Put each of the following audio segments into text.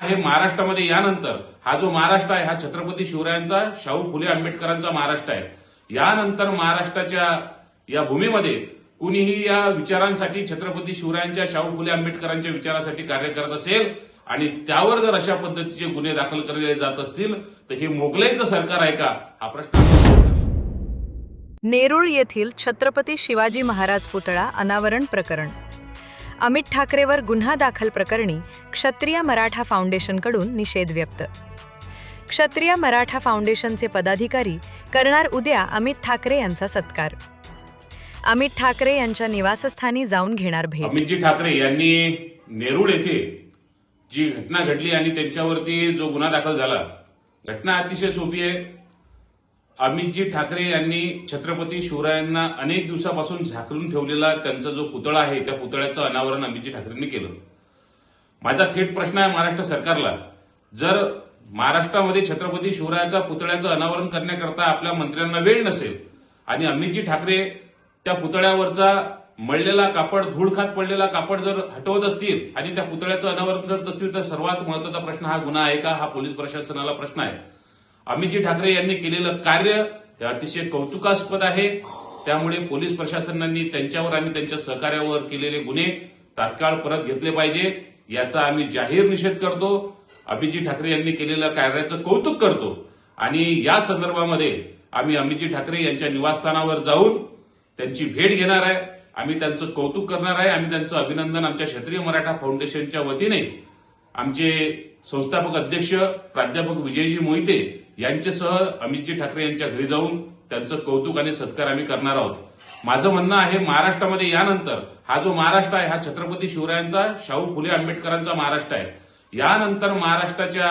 हे महाराष्ट्रामध्ये यानंतर हा जो महाराष्ट्र आहे हा छत्रपती शिवरायांचा शाहू फुले आंबेडकरांचा महाराष्ट्र आहे. यानंतर महाराष्ट्राच्या या भूमीमध्ये कुणीही या विचारांसाठी छत्रपती शिवरायांच्या शाहू फुले आंबेडकरांच्या विचारासाठी कार्य करत असेल आणि त्यावर जर अशा पद्धतीचे गुन्हे दाखल केले जात असतील तर हे मोगलाईचं सरकार आहे का? हा प्रश्न नेरुळ येथील छत्रपती शिवाजी महाराज पुतळा अनावरण प्रकरण. अमित ठाकरेवर गुन्हा दाखल प्रकरणी क्षत्रिय मराठा फाउंडेशनकडून निषेध व्यक्त. क्षत्रिय मराठा फाउंडेशनचे पदाधिकारी करणार उद्या अमित ठाकरे यांचा सत्कार. अमित ठाकरे यांच्या निवासस्थानी जाऊन घेणार भेट. अमितजी ठाकरे यांनी नेरुळ येथे जी घटना घडली आणि त्यांच्यावरती जो गुन्हा दाखल झाला घटना अतिशय सोपी आहे. अमितजी ठाकरे यांनी छत्रपती शिवरायांना अनेक दिवसापासून झाकलून ठेवलेला त्यांचा जो पुतळा आहे त्या पुतळ्याचं अनावरण अमितजी ठाकरेंनी केलं. माझा थेट प्रश्न आहे महाराष्ट्र सरकारला. जर महाराष्ट्रामध्ये छत्रपती शिवरायाचा पुतळ्याचं अनावरण करण्याकरता आपल्या मंत्र्यांना वेळ नसेल आणि अमितजी ठाकरे त्या पुतळ्यावरचा मळलेला कापड धूळखात पडलेला कापड जर हटवत असतील आणि त्या पुतळ्याचं अनावरण करत असतील तर सर्वात महत्त्वाचा प्रश्न हा गुन्हा आहे का? हा पोलीस प्रशासनाला प्रश्न आहे. अमितजी ठाकरे यांनी केलेलं कार्य हे अतिशय कौतुकास्पद आहे. त्यामुळे पोलीस प्रशासनाने त्यांच्यावर आणि त्यांच्या सहकार्यावर केलेले गुन्हे तात्काळ परत घेतले पाहिजे याचा आम्ही जाहीर निषेध करतो. अभिजी ठाकरे यांनी केलेल्या कार्याचं कौतुक करतो. आणि या संदर्भामध्ये आम्ही अमितजी ठाकरे यांच्या निवासस्थानावर जाऊन त्यांची भेट घेणार आहे. आम्ही त्यांचं कौतुक करणार आहे. आम्ही त्यांचं अभिनंदन आमच्या क्षेत्रीय मराठा फाउंडेशनच्या वतीने आमचे संस्थापक अध्यक्ष प्राध्यापक विजयजी मोहिते यांच्यासह अमितजी ठाकरे यांच्या घरी जाऊन त्यांचं कौतुक आणि सत्कार आम्ही करणार आहोत. माझं म्हणणं आहे महाराष्ट्रामध्ये यानंतर हा जो महाराष्ट्र आहे हा छत्रपती शिवरायांचा शाहू फुले आंबेडकरांचा महाराष्ट्र आहे. यानंतर महाराष्ट्राच्या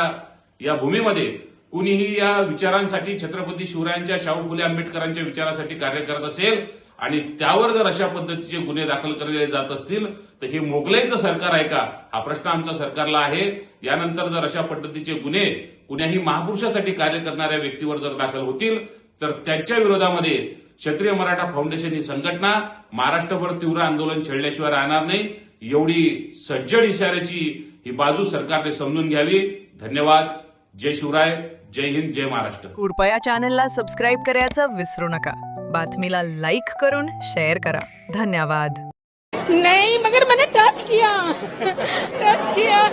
या भूमीमध्ये कुणीही या विचारांसाठी छत्रपती शिवरायांच्या शाहू फुले आंबेडकरांच्या विचारासाठी कार्य करत असेल आणि त्यावर जर अशा पद्धतीचे गुन्हे दाखल केले जात असतील तर हे मोगलाईचं सरकार आहे का? हा प्रश्न आमच्या सरकारला आहे. यानंतर जर अशा पद्धतीचे गुन्हे कुण्याही महापुरुषासाठी कार्य करणाऱ्या व्यक्तीवर जर दाखल होतील तर त्यांच्या विरोधामध्ये क्षत्रिय मराठा फाउंडेशन ही संघटना महाराष्ट्रभर तीव्र आंदोलन छेडल्याशिवाय राहणार नाही. एवढी सज्जड इशाऱ्याची ही बाजू सरकारने समजून घ्यावी. धन्यवाद. जय शिवराय. जय हिंद. जय महाराष्ट्र. कृपया चॅनलला सबस्क्राईब करायचं विसरू नका. बातमीला लाईक करून शेअर करा. धन्यवाद. नाही मगर मने टच किया. Touch KIA.